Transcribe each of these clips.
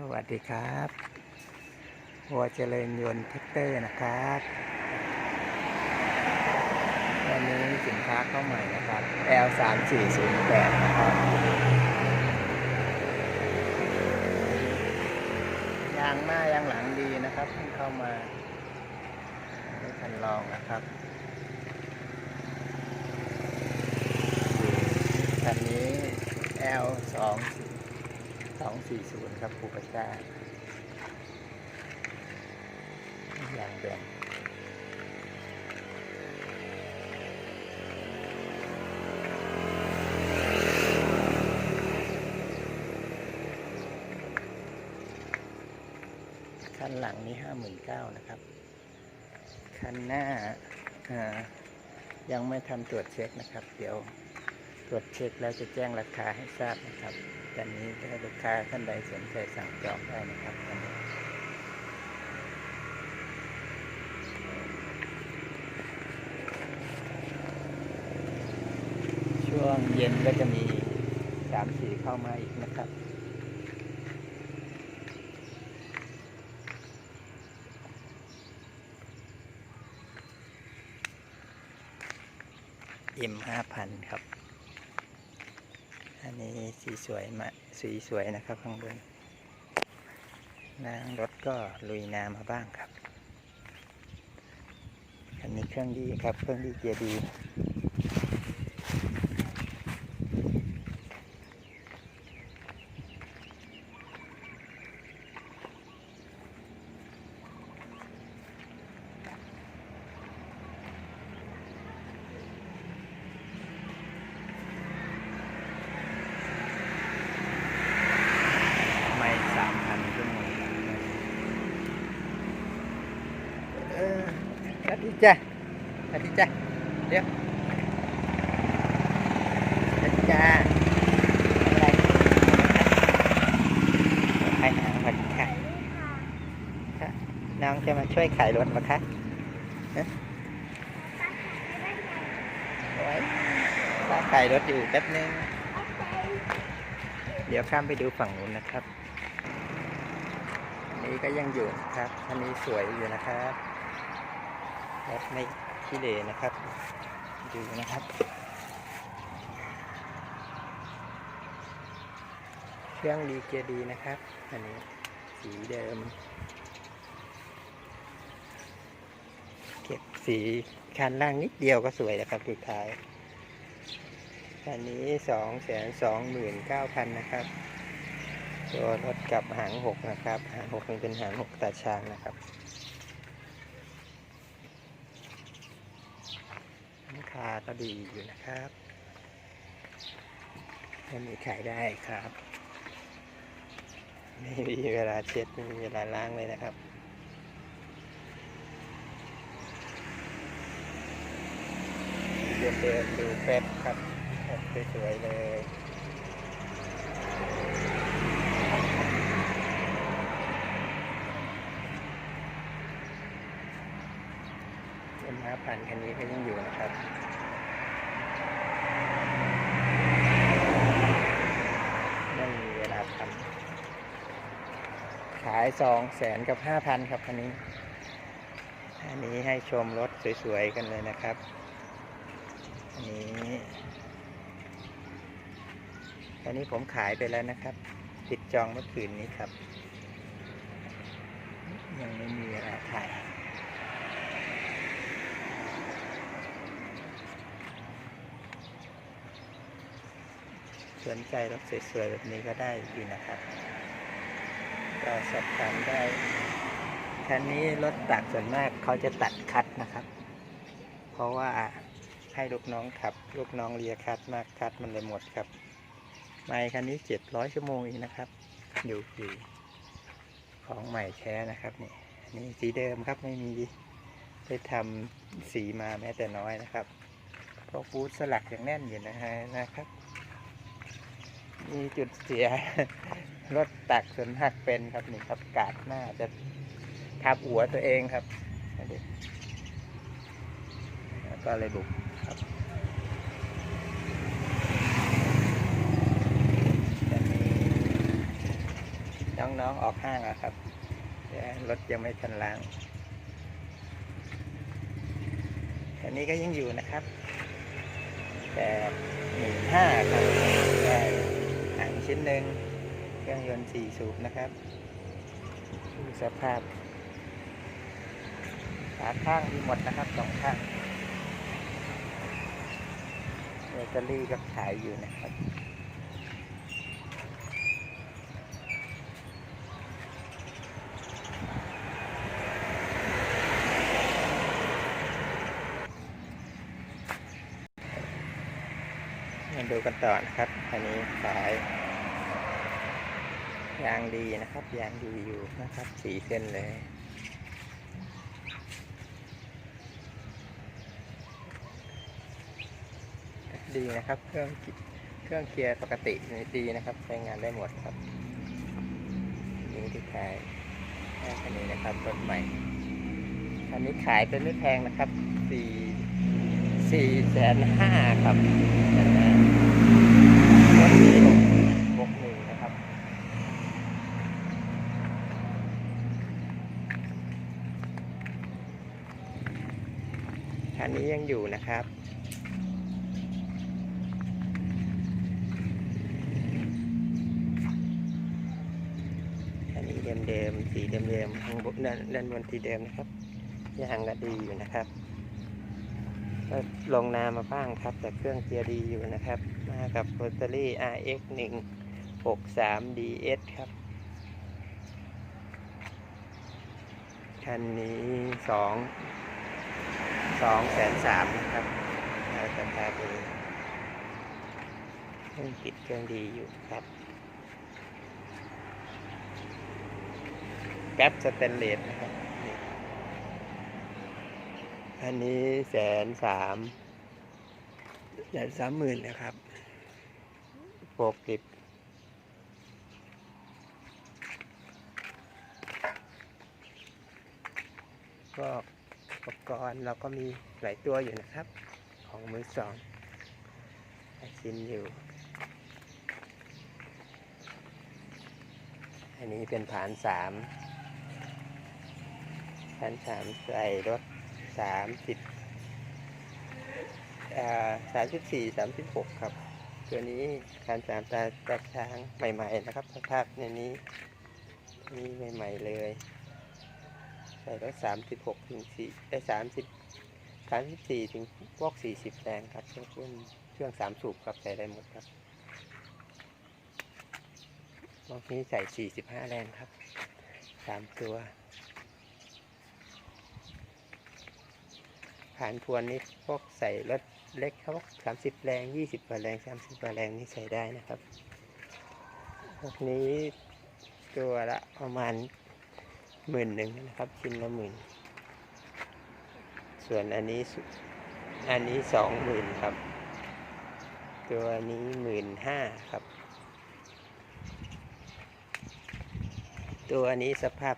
สวัสดีครับวัวเจริญยนต์แท็กเตอร์นะครับ วันนี้สินค้าเข้าใหม่นะครับ L 3 4 0 8นะครับยางหน้ายางหลังดีนะครับเพิ่งเข้ามาไม่ทันลองนะครับคันนี้ L 2 240 ครับปูปต้าอย่างแบนคันหลังนี้ห้าหมื่นเก้านะครับ คันหน้าอ่ายังไม่ทำตรวจเช็คนะครับ เดี๋ยว ตรวจเช็คแล้วจะแจ้งราคาให้ทราบนะครับตอนนี้ถ้าลูกค้าท่านใดสนใจสั่งจองได้นะครับตอนนี้ช่วงเย็นก็จะมีสามสีเข้ามาอีกนะครับ M ห้าพันครับ สีสวยมาสีสวยนะครับข้างบนนางรถก็ลุยน้ำมาบ้างครับ อันนี้เครื่องดีครับ เครื่องดีเกียร์ดี ไม่สามพันชั่วโมงเออ สวัสดีจ้ะสวัสดีจ้ะเดี๋ยวอาทิจ้าอะไรใครหาวันค่ะน้องจะมาช่วยขายรถปะคะฮะโอ้ยป้าขายรถอยู่แป๊บนึง เดี๋ยวข้ามไปดูฝั่งนู้นนะครับอันนี้ก็ยังอยู่นะครับอันนี้สวยอยู่นะครับ รถไม่ขี้เหร่นะครับ ดูนะครับ เครื่องดีเกียร์ดีนะครับ อันนี้สีเดิม เก็บสีคันล่างนิดเดียวก็สวยแล้วครับสุดท้ายอันนี้สองแสนสองหมื่นเก้าพันนะครับตัวรถกับหางหกนะครับ หางหกนี่เป็นหางหกตาช้างนะครับาคาก็ดีอยู่นะครับไม่มีขายได้ครับ ไม่มีเวลาเช็ด ไม่มีเวลาล้างเลยนะครับเดินเดินดูแป๊บครับแป๊บสวยๆเลยเอ็มห้าพันคันนี้ก็ยังอยู่นะครับ ไม่มีเวลาทำ ขายสองแสนกับห้าพันครับคันนี้ อันนี้ให้ชมรถสวยๆกันเลยนะครับ อันนี้อันนี้ผมขายไปแล้วนะครับติดจองเมื่อคืนนี้ครับ ยังไม่มีเวลาถ่ายสนใจรถสวยๆแบบนี้ก็ได้อยู่นะครับ ก็สอบถามได้คันนี้รถตักส่วนมากเขาจะตัดคัดนะครับ เพราะว่าให้ลูกน้องขับ ลูกน้องเลียคัดมากคัดมันเลยหมดครับไม่คันนี้เจ็ดร้อยชั่วโมงเองนะครับดูดีของใหม่แท้นะครับนี่นี่สีเดิมครับไม่มีได้ทำสีมาแม้แต่น้อยนะครับเพราะฟูดสลักอย่างแน่นอยู่นะฮะนะครับ มีจุดเสีย รถตักส่วนหักเป็นครับนี่ครับกาดหน้าจะทับหัวตัวเองครับแล้วก็เลยบุกครับนนี้ดน้องๆออกห้างอะครับรถยังไม่ทันล้างอันนี้ก็ยังอยู่นะครับ แต่หนึ่งห้าครับได้หางชิ้นหนึ่ง เครื่องยนต์สี่สูบนะครับดูสภาพขาข้างมีหมดนะครับสองข้างเบตเตอรี่ก็ขายอยู่นะครับมาดูกันต่อนะครับ อันนี้ขาย ยางดีนะครับยางดีอยู่นะครับสีเส้นเลยดีนะครับเครื่องเครื่องเกียร์ปกติดีนะครับใช้งานได้หมดครับนี่ที่ขายคันนี้นะครับรถใหม่คันนี้ขายเป็นไม่แพงนะครับสี่สี่แสนห้าครับรถปีหกหกหนึ่งนะครับ คันนี้ยังอยู่นะครับ อันนี้เดิมๆ สีเดิมๆข้างบนด้านด้านบนสีเดิมนะครับยางก็ดีอยู่นะครับก็ลงนามาบ้างครับ แต่เครื่องเกียร์ดีอยู่นะครับ มากับโรตารี่ RX 1 6 3 DS ครับ คันนี้สอง สองแสนสามนะครับเราจะพาไปดูเครื่องติดเครื่องดีอยู่ครับแก๊ปสเตนเลสนะครับ อันนี้แสนสามแสนสามหมื่นนะครับโปรกลิบก็ กรเราก็มีหลายตัวอยู่นะครับ ของมือสองชิ้นอยู่ อันนี้เป็นฐานสามพันสามใส่รถสามสิบสามสิบสี่สามสิบหกครับ ตัวนี้การสามตาตาช้างใหม่ ๆ นะครับสภาพในนี้นี่ใหม่ ๆ เลย ใส่รถสามสิบหกถึงสี่ได้สามสิบสามสิบสี่ถึงพวกสี่สิบแรงครับเครื่องเครื่องเครื่องสามสูบครับใส่ได้หมดครับพวกนี้ใส่สี่สิบห้าแรงครับสามตัวผ่านทวนนี้พวกใส่รถเล็กเขาสามสิบแรงยี่สิบกว่าแรงสามสิบกว่าแรงนี่ใส่ได้นะครับพวกนี้ตัวละประมาณ หมื่นหนึ่งนะครับ ชิ้นละหมื่น ส่วนอันนี้อันนี้สองหมื่นครับ ตัวนี้หมื่นห้าครับ ตัวนี้สภาพ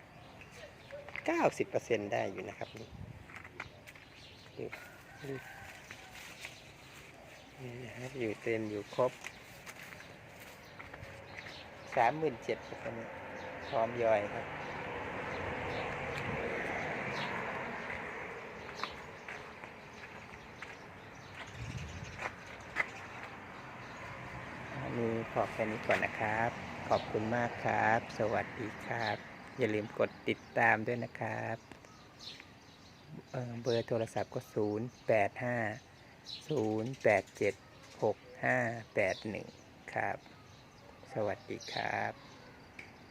เก้าสิบเปอร์เซ็นได้อยู่นะครับนี่นี่นะครับอยู่เต็มอยู่ครบสามหมื่นเจ็ดครับนี้พร้อมย่อยครับ อันนี้ขอแค่นี้ก่อนนะครับ ขอบคุณมากครับ สวัสดีครับ อย่าลืมกดติดตามด้วยนะครับเอ่อเบอร์โทรศัพท์ก็ 0 8 5 0 8 7 6 5 8 1 ครับ สวัสดีครับ